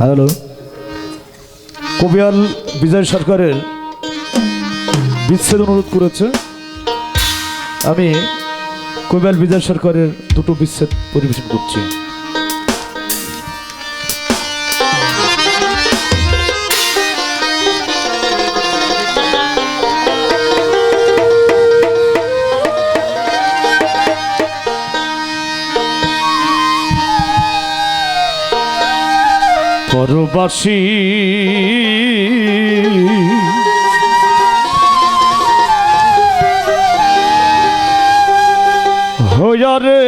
Hello. কবিয়াল বিজয় সরকারের বিচ্ছেদ অনুরোধ করেছে, আমি কবিয়াল বিজয় সরকারের দুটো বিচ্ছেদ পরিবেশন করছি। পরবাসী হইয়া রে।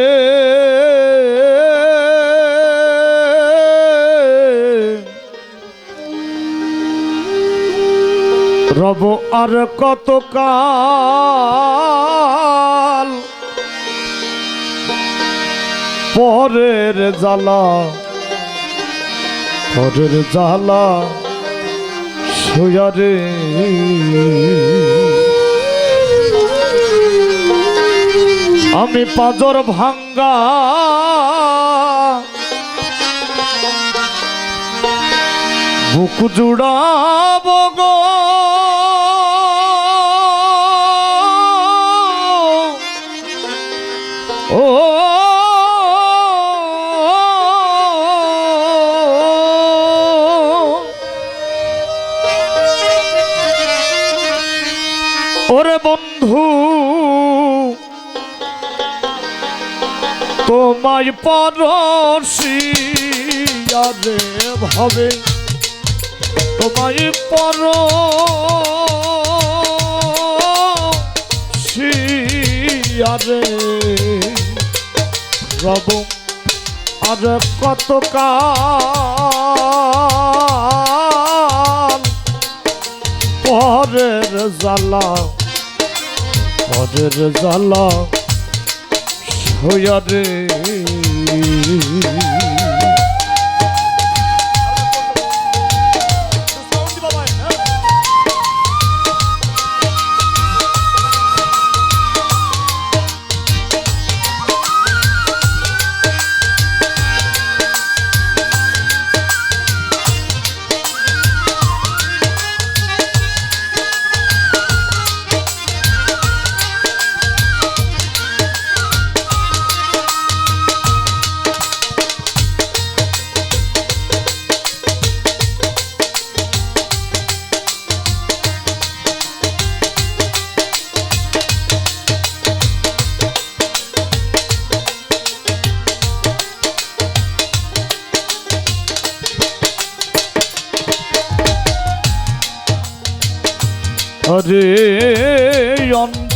রব আর কত কাল পরের জ্বালা পরের জালা সুয়ারে আমি পাজর ভাঙ্গা। বুক জুড়াব গো। ওরে বন্ধু, তোমায় পরশি আরে ভাবে তোমায় পর আরে রব। আর কত কাল পরের জ্বালা পরের জ্বালা হইয়া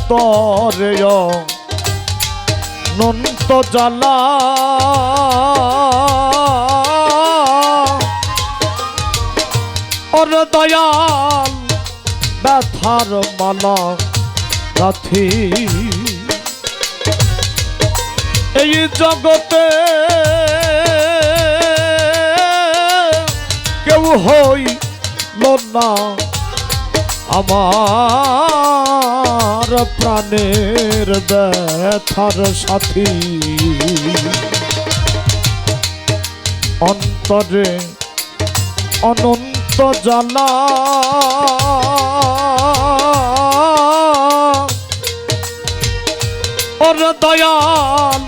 অন্তরে নন্ত জ্বালা। দয়াল ব্যথার মালা রাথি এই জগতে কেউ হইল না। আমার প্রাণের ব্যথার সাথী। অন্তরে অনন্ত জানা। ওর দয়াল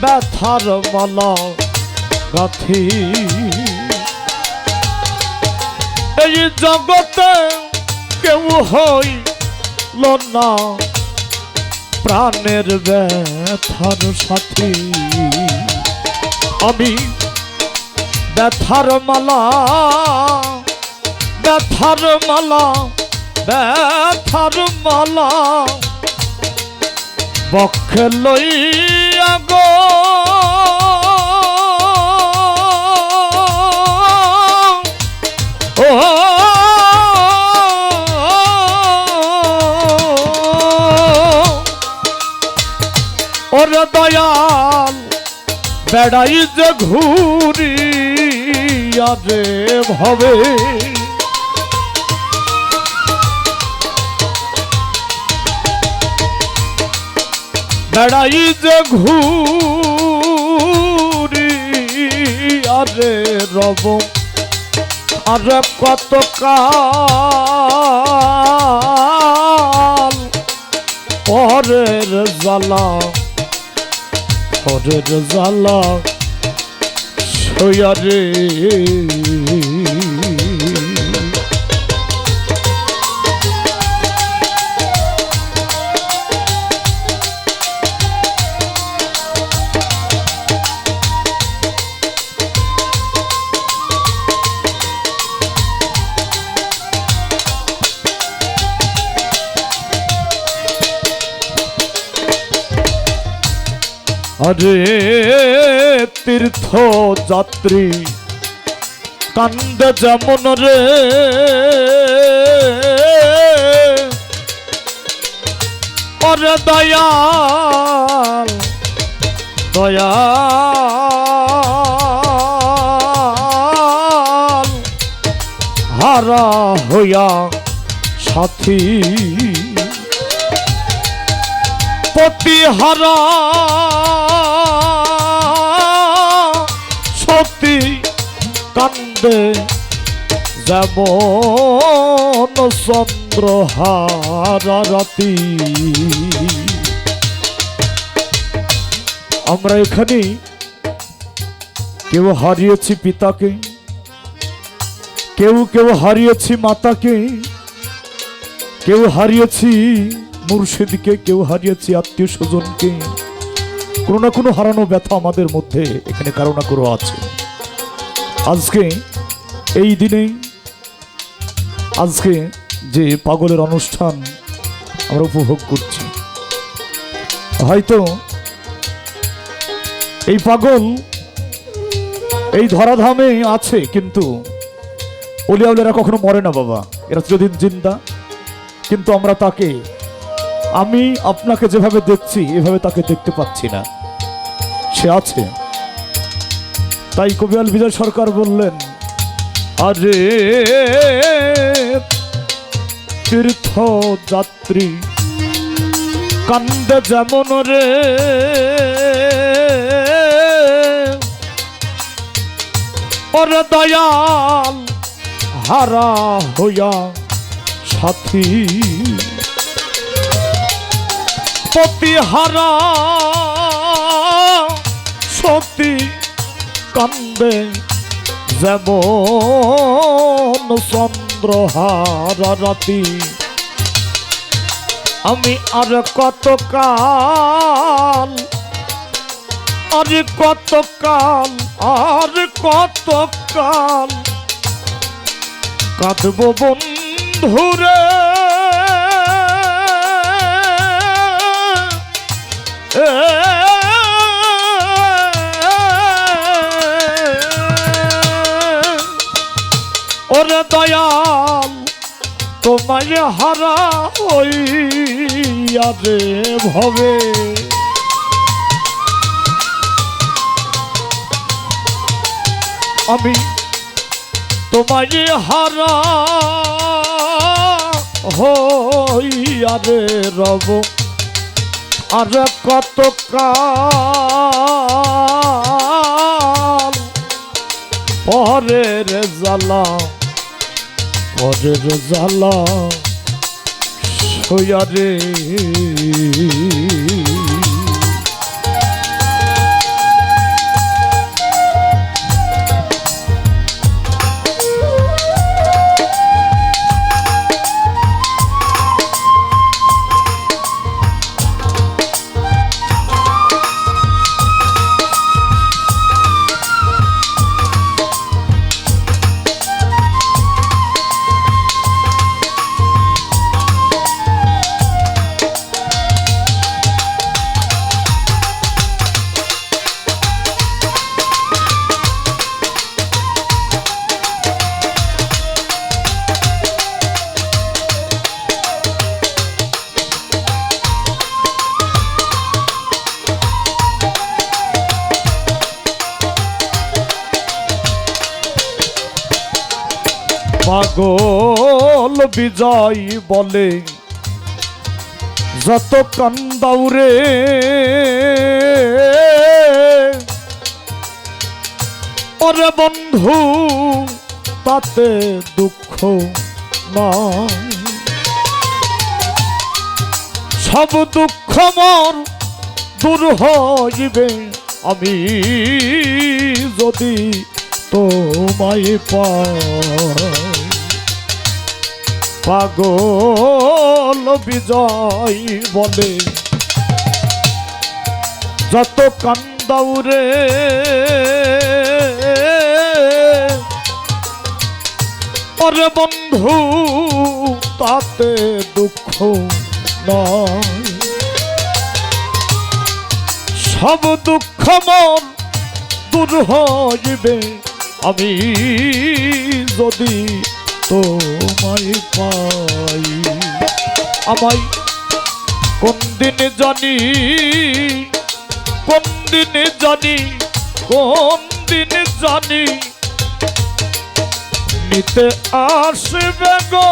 ব্যথার মালা গাথি। এই জগতে কেউ হইল না। প্রাণের ব্যথার সাথী আমি ব্যথার মালা ব্যথার মালা ব্যথার মালা। বক্ষে লইয়া গো। বেড়াই যে ঘুরি আজে ভাবে। বেড়াই যে ঘুরি আজে রব। আর কত কাল পরের জ্বালা পরের জ্বালা সয়ারে আরে তীর্থ যাত্রী কান্দে যেমন রে। ওরে দয়াল দয়াল। হারা হইয়া সাথী। পতিহারা সতী কান্দে যেমন চন্দ্রহারা রাতি। আমরা এখানে কেউ হারিয়েছি পিতাকে, কেউ কেউ হারিয়েছি মাতাকে, কেউ হারিয়েছি মুর্শিদকে, কেউ হারিয়েছি আত্মীয় স্বজনকে। কোনো না কোনো হারানো ব্যথা আমাদের মধ্যে এখানে কারও না কারও আছে। আজকে, এই দিনে আজকে যে পাগলের অনুষ্ঠান আমরা উপভোগ করছি, হয়তো এই পাগল এই ধরাধামে আছে, কিন্তু অলিয়াউলেরা কখনো মরে না বাবা। এরা চিরদিন জিন্দা। কিন্তু আমরা তাকে, আমি আপনাকে যেভাবে দেখছি, এভাবে তাকে দেখতে পাচ্ছি না। সে আছে। তাই কবিয়াল বিজয় সরকার বললেন, আরে তীর্থ যাত্রী কান্দে যেমন রে, ওরে দয়াল হারা হইয়া সাথী পতিহারা সতী কান্দে, যেমন চন্দ্রহারা রাতি। আমি আর কত কাল আর কত কাল আর কত কাল কাঁদব বন্ধুরে। ওরে দয়াল, তোমায় হারা ওই আরে ভবে। আমি তোমায় হারা হইয়া রে রব। আর কত কাল পরের জ্বালা পরের জ্বালা সইয়া রে। পাগল বিজয় বলে, যত কান্দাউরে ওরে বন্ধু, তাতে দুঃখ নাই। সব দুঃখ মর দূর হইবে, আমি যদি তোমায় পাই। পাগল বিজয় বলে। যত কান্দাউরে ওরে বন্ধু, তাতে দুঃখ নয় সব দুঃখ মন দূর হইবে, আমি যদি তোমায় পাই। আমায় কোন দিন জানি কোন দিন জানি কোন দিন জানি নিতে আসবে গো।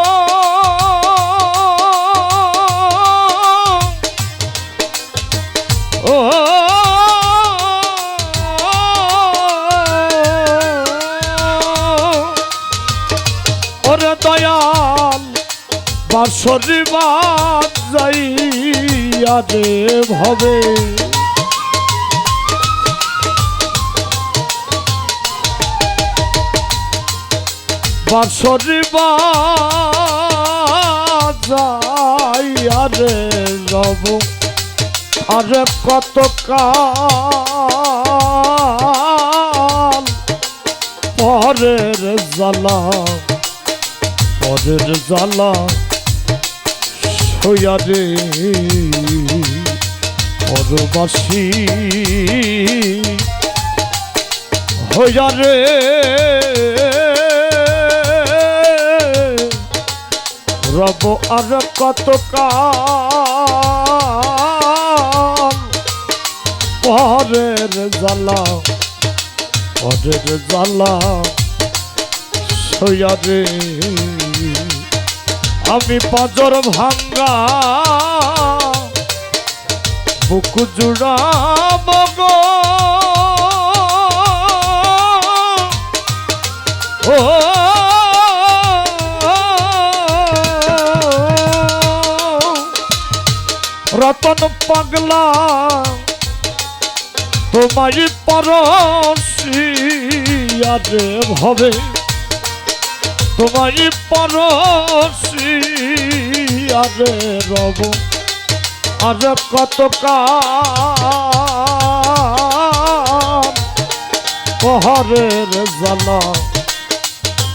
ও বাসরি বাদ যাইয়া রে ভবে। বাসরি যাইয়া রে আরে কত কাল পরের জ্বালা পরের জ্বালা সইয়া রে পরবাসী হইয়া রে রব আর কত পরের জ্বালা পরের জ্বালা সইয়া রে আমি পাজর ভাঙ্গা বুক জুড়াব গো ও রতন পাগলা তোমায় পরশি আরে ভবে তোমায় পরশি, আরে রব, আর কত পহরের জ্বালা,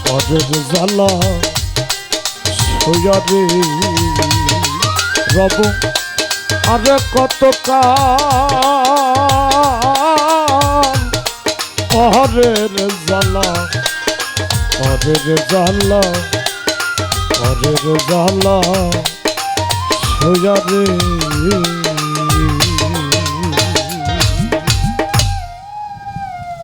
পরের জ্বালা সয়ারে রব, আর কত পহরের জ্বালা পরের জ্বালা পরের জ্বালা সোজা রে।